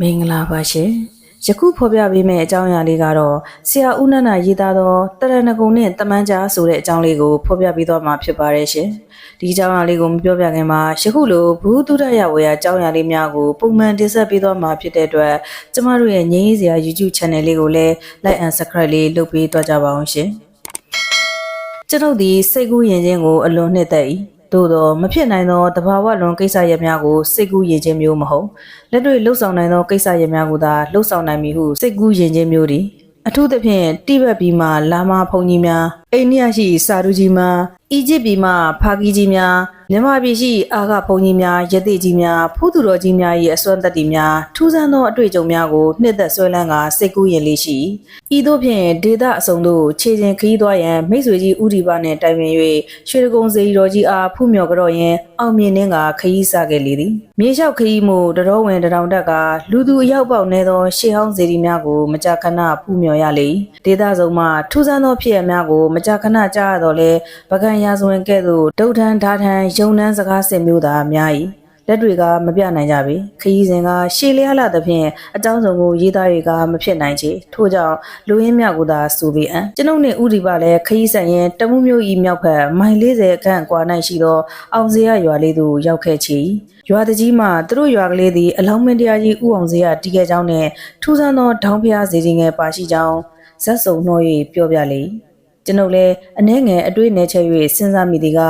မင်္ဂလာပါရှင်ယခုဖော်ပြပေးမယ့်အကြောင်းအရာလေးကတော့ဆရာဦးနန္ဒရေးသားသောတရဏဂုံနဲ့တမန်ကြားဆိုတဲ့အကြောင်းလေးကိုဖော်ပြပေးသွားမှာဖြစ်ပါတယ်ရှင်ဒီအကြောင်းအရာလေးကိုမပြောပြခင်မှာယခုလိုဘူးတုဒရဝေယအကြောင်းအရာလေးများကိုပုံမှန်တင်ဆက်ပေးသွားမှာဖြစ်တဲ့အတွက်ကျမတို့ရဲ့ငြိမ်းရေးစရာ YouTube Channel လေးကိုလည်း Like and Subscribe လေးလုပ်ပေးသွားကြပါအောင်ရှင်ကျွန်ုပ်သည်စိတ်ကူးယဉ်ခြင်းကိုအလွန်နှစ်သက်၏ သို့သောမဖြစ်နိုင်သောတဘာဝလွန်ကိစ္စရပ်များကိုစိတ်ကူးယဉ်ခြင်းမျိုးမဟုတ်လက်တွေ့လှုပ်ဆောင်နိုင်သောကိစ္စရပ်များကိုသာလှုပ်ဆောင်နိုင်မည်ဟုစိတ်ကူးယဉ်ခြင်းမျိုးသည်အထူးသဖြင့်တိဘက်ပြည်မှလာမဖုန်ကြီးများအိန္ဒိယရှိစာရူကြီးများအီဂျစ်ပြည်မှဖာကီကြီးများမြန်မာပြည်ရှိအာဂဖုန်ကြီးများယသိကြီးများဖူးသူတော်ကြီးများ၏အစွမ်းတက်တီများထူးဆန်းသောအတွေ့အကြုံများကိုနှစ်သက်ဆွဲလန်းကစိတ်ကူးယဉ်လေးရှိဤသို့ဖြင့်ဒေတာအစုံတို့ခြေချင်းခရီးသွားရန်မိတ်ဆွေကြီးဥဒီပါနှင့်တိုင်ပင်၍ရွှေတကုံစေရီတော်ကြီးအားဖူးမြော်ကြော့ရန်အောင်မြင်နှင်းကခရီးစခဲ့လေသည်မြေလျှောက်ခရီးမှုတတော်ဝင်တရောင်တက်ကလူသူအရောက်ပေါက်နေသောရှေးဟောင်းစေရီများကိုမကြာခဏဖူးမြော်ရလေဒေတာစုံမှထူးဆန်းသောဖြစ်ရများကိုမကြာခဏကြားရတော့လဲပကံရာဇဝင်ကဲ့သို့ဒုတ်ထန်ဓာထန်ယုံနှန်းစကားစင်မျိုးသာများ၏လက်တွေကမပြနိုင်ကြပေခရီးစဉ်ကရှေးလျားလာသဖြင့်အကြောင်းစုံကိုရေးသားတွေကမဖြစ်နိုင်ချေထို့ကြောင့်လူရင်းမြောက်ကိုသာစူပေအံကျွန်ုပ်နှင့်ဥဒီပါလည်းခရီးဆိုင်ရင်တမှုမျိုးဤမြောက်ဖက်မိုင်40ခန့်ကွာ၌ရှိသောအောင်စရရွာလေးသို့ရောက်ခဲ့ချေရွာတကြီးမှသူတို့ရွာကလေးသည်အလောင်းမင်းတရားကြီးဥအောင်စရတီးခဲ့ကြောင်းနှင့်ထူးဆန်းသောဒေါင်းဖျားစီကြီးငယ်ပါရှိကြောင်းဇက်စုံနှော၍ပြောပြလေ ကျွန်ုပ်လည်းအနှဲငယ်အတွေ့နယ်ချက်၍စဉ်းစားမိသည်က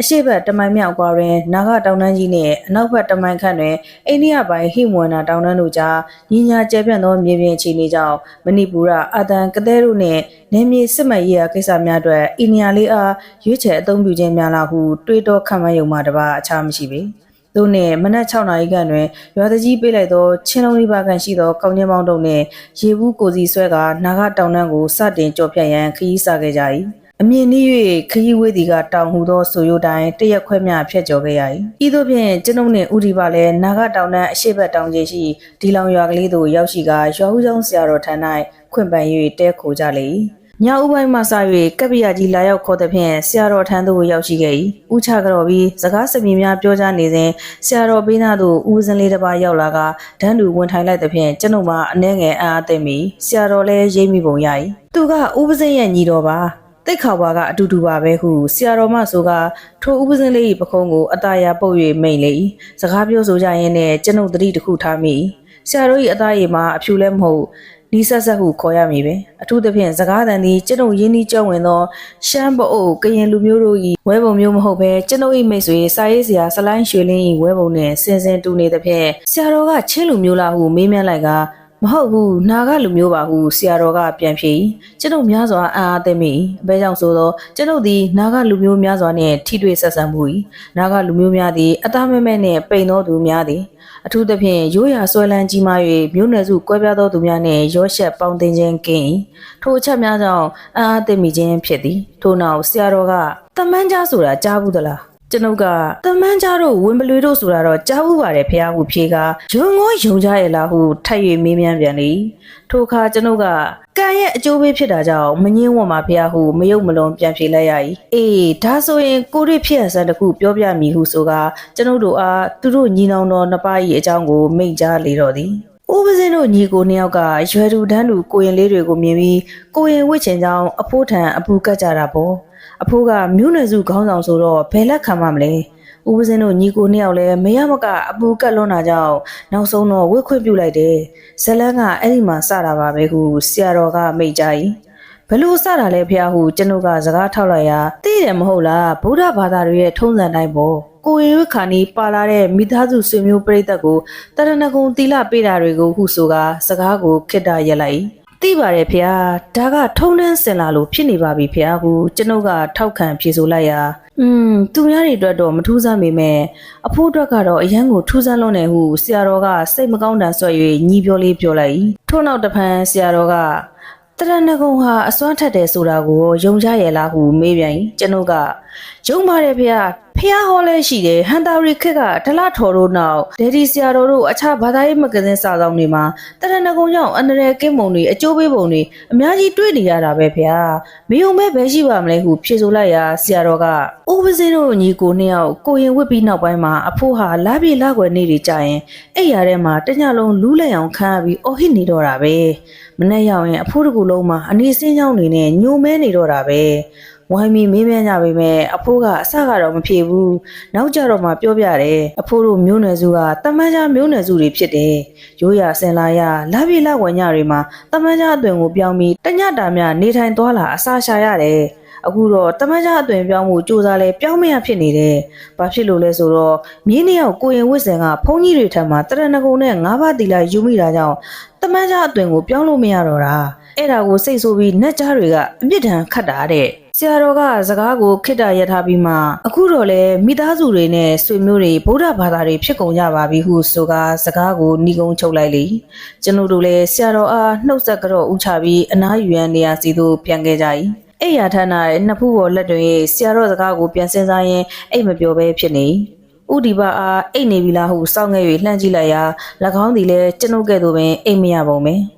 အရှိတ်တမိုင်မြောက်ကွာတွင်နာဂတောင်တန်းကြီးနှင့်အနောက်ဘက်တမိုင်ခန့်တွင်အိန္ဒိယပိုင်းဟိမဝန္တာတောင်တန်းတို့ကြားညီညာကျဲပြန့်သောမြေပြင်အခြေအနေကြောင့်မဏိပူရအာသံကသဲတို့နှင့်နေမြေစစ်မှတ်ရေးရာကိစ္စများအတွက်အိန္ဒိယလေးအားရွေးချယ်အသုံးပြုခြင်းများလာဟုတွေးတောခံမှန်းယုံမှတပါအခြားမရှိပေ။ သို့နှင့်မနက်6နာရီခန့်တွင်ရွာတကြီးပေးလိုက်သောချင်းလုံးလေးပါခန့်ရှိသောကောင်းကျင်းပေါင်းတို့နှင့်ရေဘူးကိုစီဆွဲကနာဂတောင်တန်းကိုစတင်ကြော်ဖြတ်ရန်ခရီးစခဲ့ကြ၏။အမြင်နည်း၍ခရီးဝေးသည်ကတောင်ဟူသောဆိုရိုတိုင်းတရက်ခွဲမြဖြတ်ကျော်ခဲ့ရ၏ဤသို့ဖြင့်ကျွန်ုပ်နှင့်ဥဒီပါလည်းနာဂတောင်တန်းအရှိဘက်တောင်ကျရှိဒီလောင်ရွာကလေးသို့ရောက်ရှိကရွာဦးကျောင်းဆရာတော်ထံ၌ခွင့်ပန်၍တဲခိုကြလေ၏ ညဥပိုင်းမှစ၍ကပ္ပိယကြီးလာရောက်ခေါ်သည်ဖြင့်ဆရာတော်ထံသို့ရောက်ရှိခဲ့၏ဥချကြော်ပြီးစကားစမြင်များပြောကြားနေစဉ်ဆရာတော်ပေးနာသို့ဦးစင်းလေးတစ်ပါးရောက်လာကဒန်းတူဝင်ထိုင်လိုက်သည်ဖြင့်ကျွန်ုပ်မှအနှဲငယ်အားအသိမီဆရာတော်လည်းရိပ်မိပုံရ၏သူကဥပစင်းရဲ့ညီတော်ပါတိတ်ခါဘွားကအတူတူပါပဲဟုဆရာတော်မဆိုကထိုဥပစင်းလေး၏ပခုံးကိုအตาရပုတ်၍မိန်လေ၏စကားပြောဆိုကြရင်းနဲ့ကျွန်ုပ်တတိတစ်ခုထားမိဆရာတော်၏အသားရည်မှာအဖြူလည်းမဟုတ် နီးဆက်ဆက်ဟုခေါ်ရမည်ပဲအထူးသဖြင့်စကားသံသည်ကျွန်ုပ်ရင်းနှီးကြောက်ဝင်သောရှမ်းပအိုကရင်လူမျိုးတို့၏ဝဲပုံမျိုးမဟုတ်ဘဲကျွန်ုပ်၏မိတ်ဆွေစာရေးဆရာဆလိုင်းရွှေလင်း၏ဝဲပုံနှင့်စင်စင်တူနေသဖြင့်ဆရာတော်ကချင်းလူမျိုးလားဟုမေးမြန်းလိုက်က မဟုတ်ဘူးနာကလူမျိုးပါဟုဆရာတော်ကပြန်ဖြေကျွန်ုပ်များစွာအာအသိမိအဘဲကြောင့်ဆိုသောကျွန်ုပ်သည်နာကလူမျိုးများစွာနှင့်ထိတွေ့ဆက်ဆံမှု၏နာကလူမျိုးများသည်အသားမဲမဲနှင့်ပိန်သောသူများသည်အထူးသဖြင့်ရိုးရာဆွဲလန်းကြီးမား၍မျိုးနွယ်စုကွဲပြားသောသူများနှင့်ရောရှက်ပေါင်းတင်ခြင်းကင်းထိုအချက်များကြောင့်အာအသိမိခြင်းဖြစ်သည်ထို့နောက်ဆရာတော်ကတမန်းကြားဆိုတာကြားဘူးသလား ကျွန်ုပ်ကတမန်းကြားတို့ဝင်ပလွေတို့ဆိုတာတော့ကြားဘူးပါတယ်ဖះဟုဖြေကယုံငေါယုံကြရဲ့လားဟုထပ်၍မေးမြန်းပြန်လေထိုအခါကျွန်ုပ်ကကံရဲ့အကျိုးပေးဖြစ်တာကြောင့်မငင်းဝတ်မှာဖះဟုမယုံမလွန်ပြန်ဖြေလိုက်ရ၏အေးဒါဆိုရင်ကိုရဖြစ်အစံတစ်ခုပြောပြမည်ဟုဆိုကကျွန်ုပ်တို့အားသူတို့ညီနောင်တော်နှစ်ပါး၏အကြောင်းကိုမိန့်ကြားလေတော့သည် ဦးပစင်းတို့ညီကိုနှစ်ယောက်ကရွယ်သူတန်းသူကိုရင်လေးတွေကိုမြင်ပြီးကိုရင်ဝစ်ချင်ကြောင်းအဖိုးထံအပူကတ်ကြတာပေါ့အဖိုးကမြို့နယ်စုခေါင်းဆောင်ဆိုတော့ဘယ်လက်ခံမှမလဲဦးပစင်းတို့ညီကိုနှစ်ယောက်လည်းမရမကအပူကတ်လွန်းတာကြောင့်နောက်ဆုံးတော့ဝစ်ခွင့်ပြုလိုက်တယ်ဇလန်းကအဲ့ဒီမှာစတာပါပဲဟုဆရာတော်ကမိတ်ကြ၏ ဘလို့စတာလဲဖះဟုကျွန်ုပ်ကစကားထောက်လိုက်ရာသိတယ်မဟုတ်လားဗုဒ္ဓဘာသာတွေရဲ့ထုံးစံတိုင်းပေါ့ကိုရင်ဝခါနီပါလာတဲ့မိသားစုဆွေမျိုးပြိသက်ကိုတရဏဂုံတီလာပေးတာတွေကိုဟုဆိုကစကားကိုခိတ္တရက်လိုက်သိပါတယ်ဖေဟာဒါကထုံးတန်းစင်လာလို့ဖြစ်နေပါပြီဖေဟာဟုကျွန်ုပ်ကထောက်ခံဖြေဆိုလိုက်ရာอืมသူများတွေအတွက်တော့မထူးဆန်းပေမဲ့အဖိုးအတွက်ကတော့အရန်ကိုထူးဆန်းလွန်းတယ်ဟုဆရာတော်ကစိတ်မကောင်းတန်ဆွဲ၍ညီပြောလေးပြောလိုက်ထို့နောက်တစ်ဖန်ဆရာတော်က တရဏဂုံဟာအစွမ်းထက်တယ်ဆိုတာကိုယုံကြရဲ့လားဟုမေးပြန်ကျွန်ုပ်က ရုံပါတယ်ဖေဖះဟောလဲရှိတယ်ဟန်တာရီခက်ကဒလထော်တို့နောက်ဒယ်ဒီဆရာတော်တို့အခြားဘာသာရေးမဂ္ဂဇင်းစာဆောင်တွေမှာတရဏဂုံကြောင့်အန္တရာယ်ကင်းပုံတွေအကျိုးပေးပုံတွေအများကြီးတွေ့နေရတာပဲဖေမယုံမဲ့ဘဲရှိပါမလဲဟုဖြေဆိုလိုက်ရာဆရာတော်ကအိုးပစင်းတို့ညီကိုနှစ်ယောက်ကိုရင်ဝစ်ပြီးနောက်ပိုင်းမှာအဖိုးဟာလာပြေလာွယ်နေတွေကြရင်အဲ့ရထဲမှာတညလုံးလူးလက်အောင်ခမ်းပြီးအော်ဟစ်နေတော့တာပဲမနေ့ရောက်ရင်အဖိုးတကူလုံးမှာအနီးစင်းချောင်းနေနဲ့ညိုမဲနေတော့တာပဲ ဝိုင်းမီမေးမြန်းကြပေမဲ့အဖိုးကအဆကတော့မဖြေဘူးနောက်ကြတော့မှပြောပြတယ်အဖိုးတို့မျိုးနွယ်စုကတမန်ကြားမျိုးနွယ်စုတွေဖြစ်တယ်ရိုးရာစင်လာရလာပြေလာဝညတွေမှာတမန်ကြားအသွင်ကိုပြောင်းပြီးတညတာများနေထိုင်သွားလာအစာရှာရတယ်အခုတော့တမန်ကြားအသွင်ပြောင်းမှုစူးစမ်းလဲပြောင်းမရဖြစ်နေတယ်။ဘာဖြစ်လို့လဲဆိုတော့မြင်းနှစ်ယောက်ကိုရင်ဝစ်စင်ကဘုန်းကြီးတွေထံမှာတရဏဂုံနဲ့ငါးပါးတီလာယူမိတာကြောင့်တမန်ကြားအသွင်ကိုပြောင်းလို့မရတော့တာ။အဲ့ဒါကိုစိတ်ဆိုးပြီးနှက်ကြားတွေကအပြစ်ဒဏ်ခတ်တာတဲ့။ ဆရာတော်ကစကားကိုခိတ္တရထားပြီးမှအခုတော့လေမိသားစုတွေနဲ့ဆွေမျိုးတွေဗုဒ္ဓဘာသာတွေဖြစ်ကုန်ကြပါပြီဟုဆိုကားစကားကိုညီကုန်းချုပ်လိုက်လေကျွန်တော်တို့လည်းဆရာတော်အားနှုတ်ဆက်ကြော့ဥချပြီးအနားယူရန်နေရာစီသို့ပြန်ခဲ့ကြ၏အဲ့ရထနာရဲ့နှစ်ဖူးပေါ်လက်တွင်ဆရာတော်စကားကိုပြန်စင်းစားရင်အိတ်မပြောဘဲဖြစ်နေဥဒီပါအားအိတ်နေပြီလားဟုစောင့်ငဲ့၍လှမ်းကြည့်လိုက်ရာ၎င်းသည်လည်းကျွန်ုပ်ကဲ့သို့ပင်အိတ်မရပုံပဲ